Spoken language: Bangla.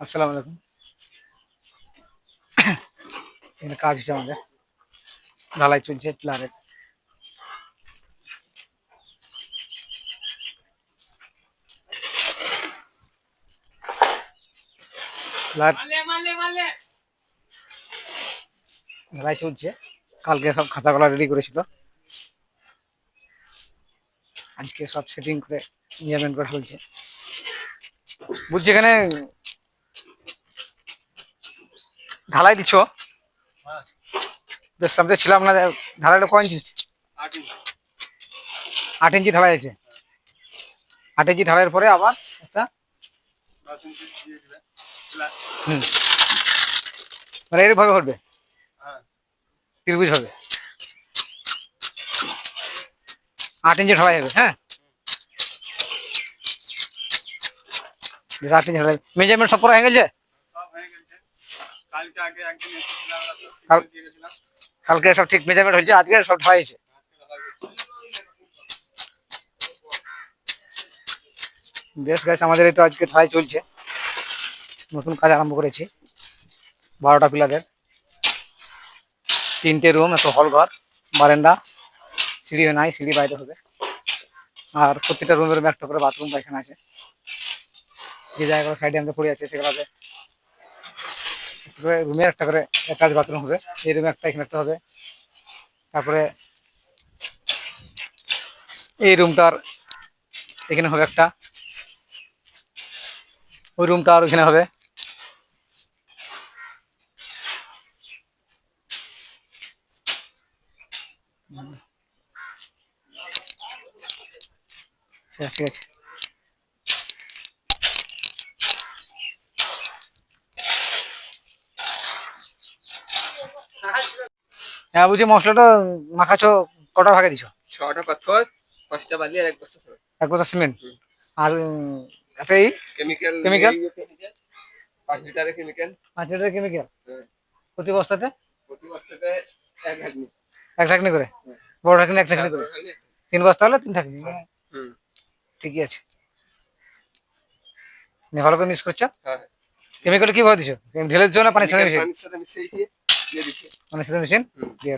আসসালামু আলাইকুম। এখানে কাজ হচ্ছে আমাদের। ঢালাই চলছে প্লারের। প্লার ঢালাই চলছে। কালকে সব খাতাগুলো রেডি করেছিল। আজকে সব সেটিং করে নিয়ামেন্ট করে ফেলছে বুঝছি এখানে ঢালাই দিচ্ছ বেশ সামনে ছিলাম না ঢালাইটা কয় ইঞ্চি? আট ইঞ্চি। ঢালাই আছে। আট ইঞ্চি ঢালাইয়ের পরে আবার একটা হুম। মানে এরভাবে হবে ত্রিভুজ হবে। আট ইঞ্চি ঢালাই হবে হ্যাঁ? আট ইঞ্চি ঢালাই। মেজারমেন্ট সব পুরো হয়ে গেছে? কালকে সব ঠিক মেজারমেন্ট হয়েছে আজকে সব ঢালাই হয়েছে বেশ গাছ আমাদের একটু আজকে ঢালাই চলছে। নতুন কাজ আরম্ভ করেছি বারোটা পিলারের। তিনটে রুম একটা হল ঘর বারান্দা। সিঁড়ি নাই সিঁড়ি বাইরে হবে। আর প্রত্যেকটা রুমের একটা করে বাথরুম পায়খানা আছে। যে জায়গাগুলো সাইডে আমাদের পড়ে আছে সেগুলোতে রুমের একটা করে অ্যাটাচ বাথরুম হবে। এই রুমে একটা, এখানে একটা হবে। তারপরে এই রুমটার এখানে হবে একটা। ওই রুমটা আর ওখানে হবে। ঠিক আছে। হ্যাঁ বুঝি মশলাটা মাখাছো কটা ভাগে দিছো? ছটা পাথর পাঁচটা বালি আর এক বস্তা সিমেন্ট। এক বস্তা সিমেন্ট? আর একটা এই কেমিক্যাল Chemical? পাঁচ লিটারের কেমিক্যাল পাঁচ লিটার কেমিক্যাল হ্যাঁ। প্রতি বস্তাতে? প্রতি বস্তাতে এক হাজার এক ঢাকনি করে? বড় ঢাকনি এক ঢাকনি করে? তিন বস্তা হলে তিন ঢাকনি হুম। ঠিকই আছে। ভালো করে মিক্স করছ? হ্যাঁ। কেমিক্যাল কি ভাবে দিছো? ঢেলে দিচ্ছ না পানির সাথে মিশিয়ে পানির সাথে মিশিয়েছি। দিয়ে দিচ্ছি। মানে সেটা মেশিন দিয়ে।